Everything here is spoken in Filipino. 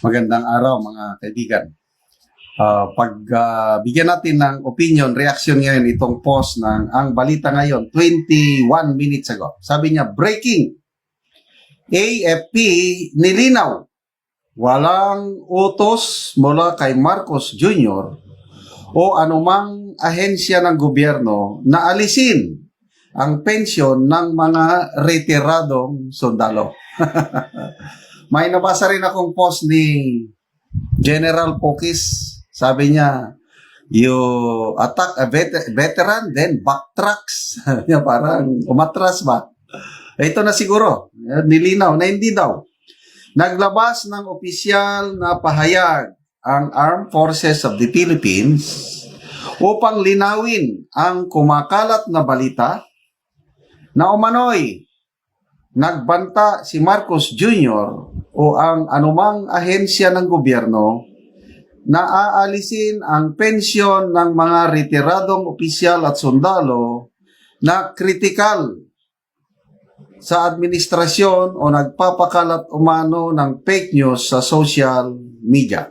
Magandang araw mga kaibigan. Ah, pag ah, bigyan natin ng opinion, reaction ngayon itong post ng ang balita ngayon 21 minutes ago. Sabi niya, breaking. AFP nilinaw. Walang utos mula kay Marcos Jr. o anumang ahensya ng gobyerno na alisin ang pensyon ng mga retiradong sundalo. May nabasa rin akong post ni General Pokis. Sabi niya, you attack a vet- veteran, then backtracks. Niya, parang umatras ba? Ito na siguro, eh, nilinaw na hindi daw. Naglabas ng opisyal na pahayag ang Armed Forces of the Philippines upang linawin ang kumakalat na balita na umano'y nagbanta si Marcos Jr. o ang anumang ahensya ng gobyerno na aalisin ang pensyon ng mga retiradong opisyal at sundalo na kritikal sa administrasyon o nagpapakalat umano ng fake news sa social media.